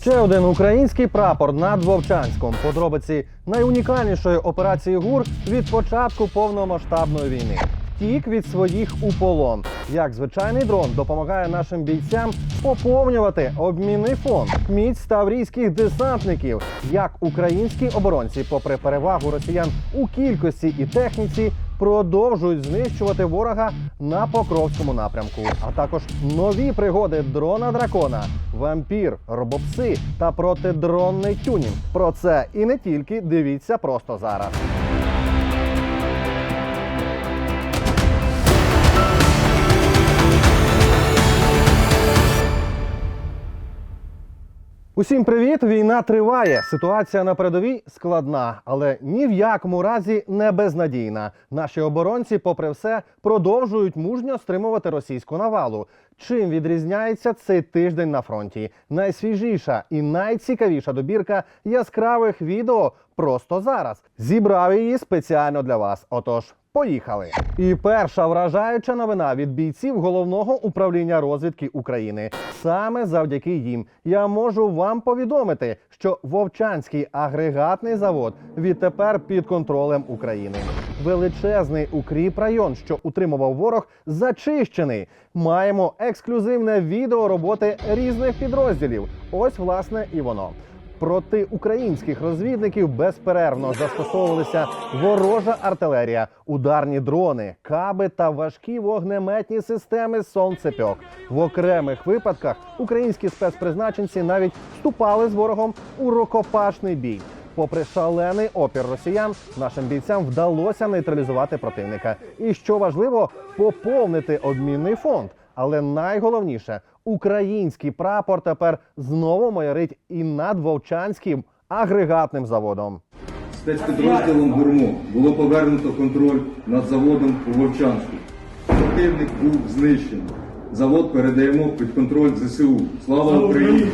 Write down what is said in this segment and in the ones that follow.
Ще один український прапор над Вовчанськом. Подробиці найунікальнішої операції ГУР від початку повномасштабної війни. Втік від своїх у полон. Як звичайний дрон допомагає нашим бійцям поповнювати обмінний фонд, міць таврійських десантників, як українські оборонці, попри перевагу росіян у кількості і техніці, продовжують знищувати ворога на Покровському напрямку, а також нові пригоди дрона дракона, вампір, робопси та протидронний тюнінг. Про це і не тільки дивіться просто зараз. Усім привіт! Війна триває. Ситуація на передовій складна, але ні в якому разі не безнадійна. Наші оборонці, попри все, продовжують мужньо стримувати російську навалу. Чим відрізняється цей тиждень на фронті? Найсвіжіша і найцікавіша добірка яскравих відео просто зараз. Зібрав її спеціально для вас. Отож. Поїхали! І перша вражаюча новина від бійців головного управління розвідки України. Саме завдяки їм я можу вам повідомити, що Вовчанський агрегатний завод відтепер під контролем України. Величезний укріп район, що утримував ворог, зачищений. Маємо ексклюзивне відео роботи різних підрозділів. Ось власне і воно. Проти українських розвідників безперервно застосовувалися ворожа артилерія, ударні дрони, каби та важкі вогнеметні системи сонцепьок. В окремих випадках українські спецпризначенці навіть вступали з ворогом у рукопашний бій. Попри шалений опір росіян, нашим бійцям вдалося нейтралізувати противника. І що важливо, поповнити обмінний фонд. Але найголовніше, український прапор тепер знову майорить і над Вовчанським агрегатним заводом. Спецпідрозділом ГУРМО було повернуто контроль над заводом у Вовчанську. Противник був знищений. Завод передаємо під контроль ЗСУ. Слава Україні!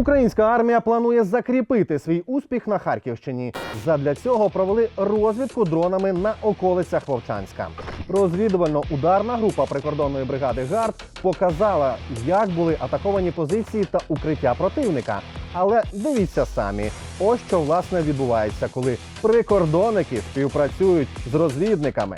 Українська армія планує закріпити свій успіх на Харківщині. Задля цього провели розвідку дронами на околицях Вовчанська. Розвідувально-ударна група прикордонної бригади ГАРД показала, як були атаковані позиції та укриття противника. Але дивіться самі, ось що власне відбувається, коли прикордонники співпрацюють з розвідниками.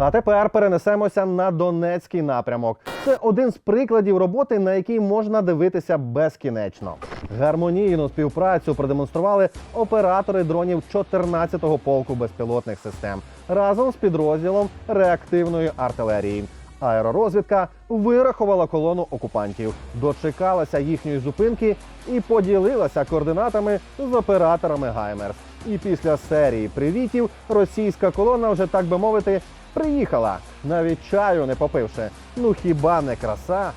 А тепер перенесемося на Донецький напрямок. Це один з прикладів роботи, на який можна дивитися безкінечно. Гармонійну співпрацю продемонстрували оператори дронів 14-го полку безпілотних систем разом з підрозділом реактивної артилерії. Аеророзвідка вирахувала колону окупантів, дочекалася їхньої зупинки і поділилася координатами з операторами Гаймерс. І після серії привітів російська колона вже так би мовити приїхала, навіть чаю не попивши. Ну хіба не краса?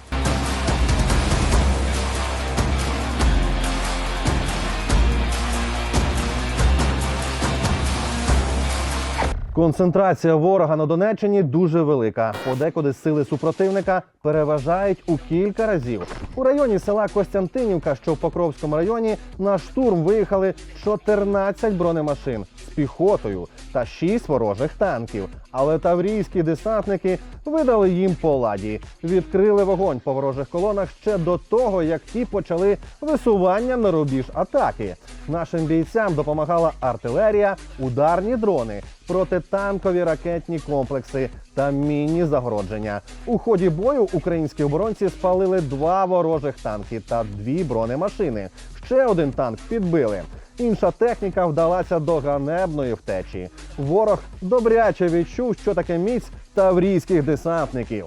Концентрація ворога на Донеччині дуже велика. Подекуди сили супротивника переважають у кілька разів. У районі села Костянтинівка, що в Покровському районі, на штурм виїхали 14 бронемашин з піхотою та 6 ворожих танків. Але таврійські десантники видали їм по ладі, відкрили вогонь по ворожих колонах ще до того, як ті почали висування на рубіж атаки. Нашим бійцям допомагала артилерія, ударні дрони, протитанкові ракетні комплекси та мінні загородження. У ході бою українські оборонці спалили два ворожих танки та дві бронемашини. Ще один танк підбили. Інша техніка вдалася до ганебної втечі. Ворог добряче відчув, що таке міць таврійських десантників.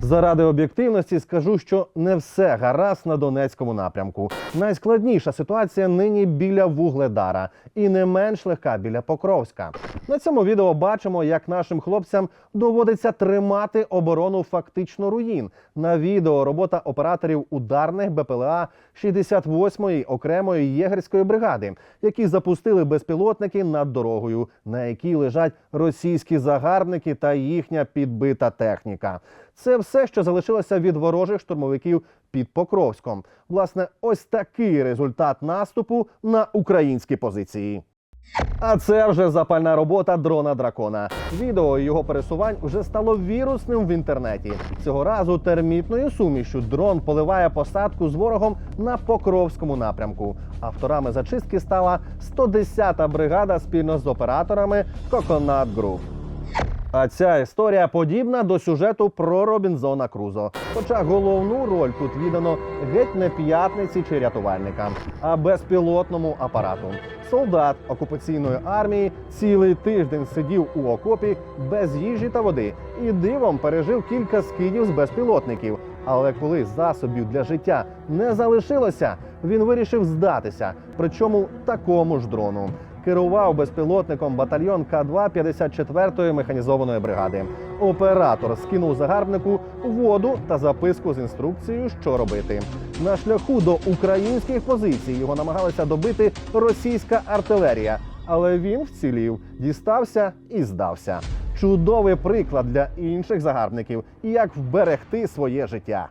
Заради об'єктивності скажу, що не все гаразд на Донецькому напрямку. Найскладніша ситуація нині біля Вугледара і не менш легка біля Покровська. На цьому відео бачимо, як нашим хлопцям доводиться тримати оборону фактично руїн. На відео робота операторів ударних БПЛА 68-ї окремої єгерської бригади, які запустили безпілотники над дорогою, на якій лежать російські загарбники та їхня підбита техніка. Це все, що залишилося від ворожих штурмовиків під Покровськом. Власне, ось такий результат наступу на українські позиції. А це вже запальна робота дрона дракона. Відео його пересувань вже стало вірусним в інтернеті. Цього разу термітною сумішю дрон поливає посадку з ворогом на Покровському напрямку. Авторами зачистки стала 110-та бригада спільно з операторами Coconut Group. А ця історія подібна до сюжету про Робінзона Крузо. Хоча головну роль тут віддано геть не п'ятниці чи рятувальникам, а безпілотному апарату. Солдат окупаційної армії цілий тиждень сидів у окопі без їжі та води і дивом пережив кілька скидів з безпілотників. Але коли засобів для життя не залишилося, він вирішив здатися, причому такому ж дрону керував безпілотником батальйон К-2 54-ї механізованої бригади. Оператор скинув загарбнику воду та записку з інструкцією, що робити. На шляху до українських позицій його намагалася добити російська артилерія, але він вцілів, дістався і здався. Чудовий приклад для інших загарбників, як вберегти своє життя.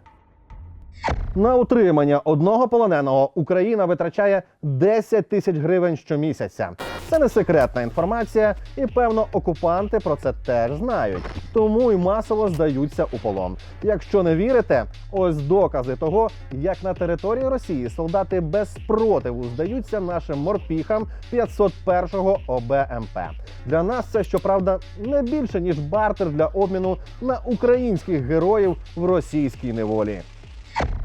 На утримання одного полоненого Україна витрачає 10 тисяч гривень щомісяця. Це не секретна інформація, і певно, окупанти про це теж знають, тому й масово здаються у полон. Якщо не вірите, ось докази того, як на території Росії солдати без спротиву здаються нашим морпіхам 501-го ОБМП. Для нас це щоправда не більше ніж бартер для обміну на українських героїв в російській неволі.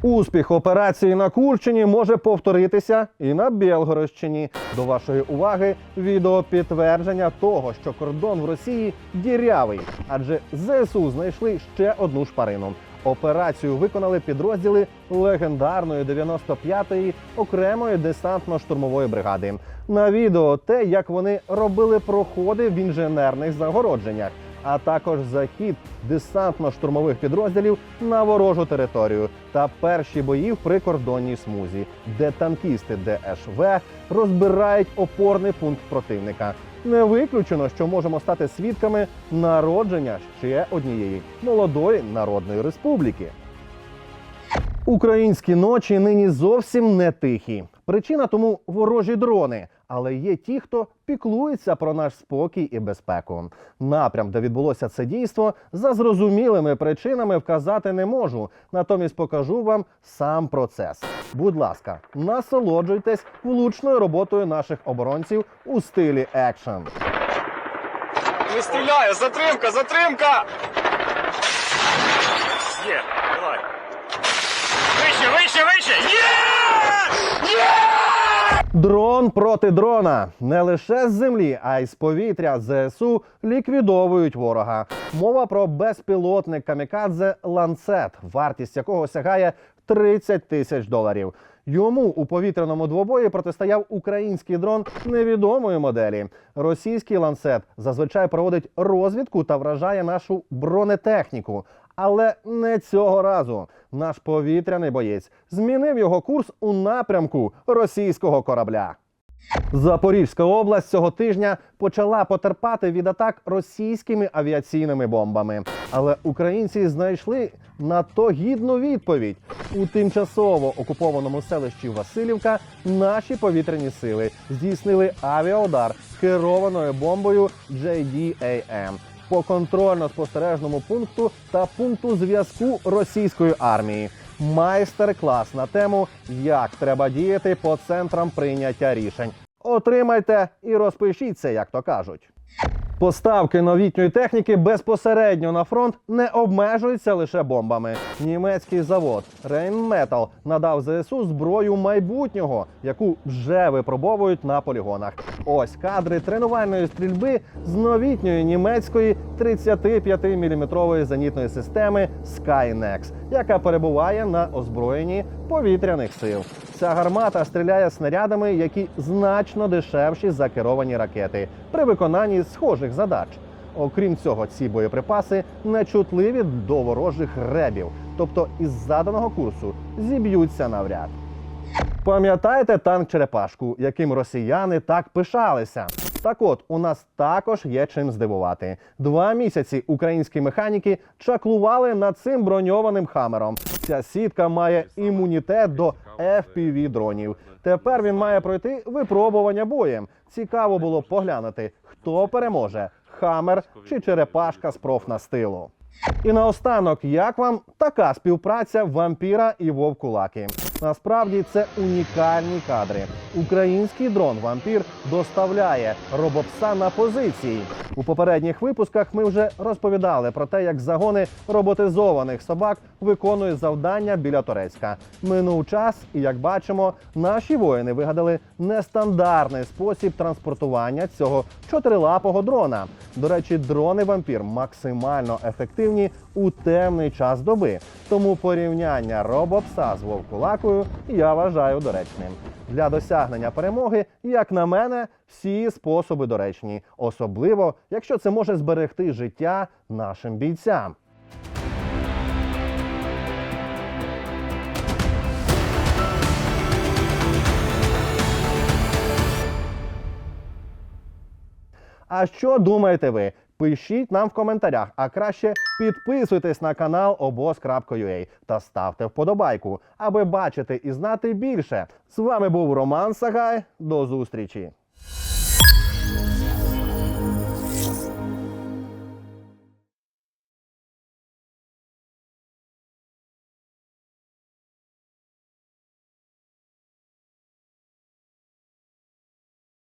Успіх операції на Курщині може повторитися і на Білгородщині. До вашої уваги відео підтвердження того, що кордон в Росії дірявий, адже ЗСУ знайшли ще одну шпарину. Операцію виконали підрозділи легендарної 95-ї окремої десантно-штурмової бригади. На відео те, як вони робили проходи в інженерних загородженнях а також захід десантно-штурмових підрозділів на ворожу територію та перші бої в прикордонній смузі, де танкісти ДШВ розбирають опорний пункт противника. Не виключено, що можемо стати свідками народження ще однієї молодої народної республіки. Українські ночі нині зовсім не тихі. Причина тому ворожі дрони. Але є ті, хто піклується про наш спокій і безпеку. Напрям, де відбулося це дійство, за зрозумілими причинами вказати не можу. Натомість покажу вам сам процес. Будь ласка, насолоджуйтесь влучною роботою наших оборонців у стилі екшн. Не стріляє! Затримка! Затримка! Є, Дрон проти дрона не лише з землі, а й з повітря ЗСУ ліквідовують ворога. Мова про безпілотник камікадзе ланцет, вартість якого сягає 30 тисяч доларів. Йому у повітряному двобої протистояв український дрон невідомої моделі. Російський ланцет зазвичай проводить розвідку та вражає нашу бронетехніку. Але не цього разу наш повітряний боєць змінив його курс у напрямку російського корабля. Запорізька область цього тижня почала потерпати від атак російськими авіаційними бомбами. Але українці знайшли на то гідну відповідь у тимчасово окупованому селищі Васильівка. Наші повітряні сили здійснили авіаудар керованою бомбою JDAM по контрольно-спостережному пункту та пункту зв'язку російської армії. Майстер-клас на тему, як треба діяти по центрам прийняття рішень. Отримайте і розпишіться, як то кажуть. Поставки новітньої техніки безпосередньо на фронт не обмежуються лише бомбами. Німецький завод Rheinmetall надав ЗСУ зброю майбутнього, яку вже випробовують на полігонах. Ось кадри тренувальної стрільби з новітньої німецької 35-мм зенітної системи Skynex, яка перебуває на озброєнні повітряних сил. Ця гармата стріляє снарядами, які значно дешевші за керовані ракети при виконанні схожих задач. Окрім цього, ці боєприпаси нечутливі до ворожих ребів, тобто із заданого курсу зіб'ються навряд. Пам'ятаєте танк Черепашку, яким росіяни так пишалися? Так от, у нас також є чим здивувати. Два місяці українські механіки чаклували над цим броньованим хамером. Ця сітка має імунітет до fpv дронів. Тепер він має пройти випробування боєм. Цікаво було поглянути, хто переможе: хамер чи черепашка з профнастилу. І наостанок, як вам така співпраця вампіра і вовкулаки? Насправді це унікальні кадри. Український дрон вампір доставляє робопса на позиції. У попередніх випусках ми вже розповідали про те, як загони роботизованих собак виконують завдання біля Торецька. Минув час, і як бачимо, наші воїни вигадали нестандартний спосіб транспортування цього чотирилапого дрона. До речі, дрони вампір максимально ефективні у темний час доби. Тому порівняння робопса з вовкулакою я вважаю доречним. Для досягнення перемоги, як на мене, всі способи доречні, особливо якщо це може зберегти життя нашим бійцям. А що думаєте ви? Пишіть нам в коментарях, а краще підписуйтесь на канал obos.ua та ставте вподобайку, аби бачити і знати більше. З вами був Роман Сагай. До зустрічі!